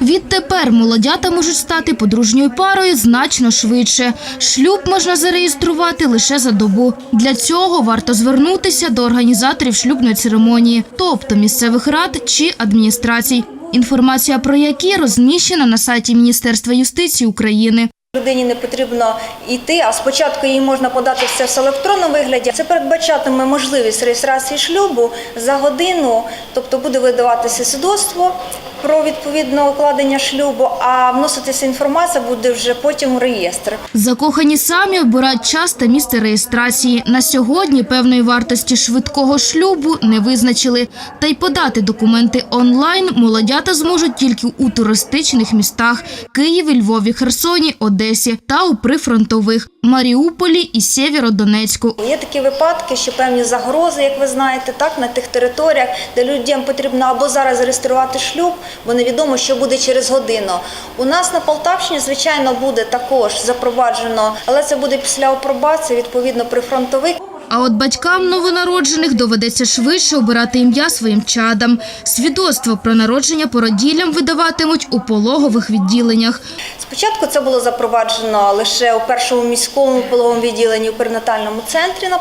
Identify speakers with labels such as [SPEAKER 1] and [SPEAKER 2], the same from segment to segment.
[SPEAKER 1] Відтепер молодята можуть стати подружньою парою значно швидше. Шлюб можна зареєструвати лише за добу. Для цього варто звернутися до організаторів шлюбної церемонії, тобто місцевих рад чи адміністрацій. Інформація про які розміщена на сайті Міністерства юстиції України.
[SPEAKER 2] Людині не потрібно йти, а спочатку їй можна подати все в електронному вигляді. Це передбачатиме можливість реєстрації шлюбу за годину, тобто буде видаватися свідоцтво про відповідне укладення шлюбу, а вноситися інформація буде вже потім у реєстр.
[SPEAKER 1] Закохані самі обирають час та місце реєстрації. На сьогодні певної вартості швидкого шлюбу не визначили. Та й подати документи онлайн молодята зможуть тільки у туристичних містах Києві, Львові, Херсоні, Одесі та у прифронтових Маріуполі і Сєвєродонецьку.
[SPEAKER 2] Є такі випадки, що певні загрози, як ви знаєте, так на тих територіях, де людям потрібно або зараз зареєструвати шлюб, бо невідомо, що буде через годину. У нас на Полтавщині, звичайно, буде також запроваджено, але це буде після опробації, відповідно, прифронтових.
[SPEAKER 1] А от батькам новонароджених доведеться швидше обирати ім'я своїм чадам. Свідоцтво про народження породіллям видаватимуть у пологових відділеннях.
[SPEAKER 2] Спочатку це було запроваджено лише у першому міському пологовому відділенні у перинатальному центрі на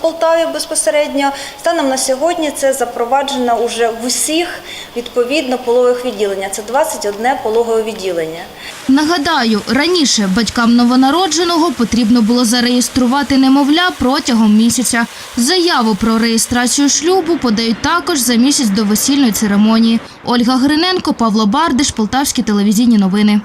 [SPEAKER 2] Полтаві безпосередньо. Станом на сьогодні це запроваджено уже в усіх відповідно пологових відділеннях. Це 21 пологове відділення.
[SPEAKER 1] Нагадаю, раніше батькам новонародженого потрібно було зареєструвати немовля протягом місяця. Заяву про реєстрацію шлюбу подають також за місяць до весільної церемонії. Ольга Гриненко, Павло Бардиш, Полтавські телевізійні новини.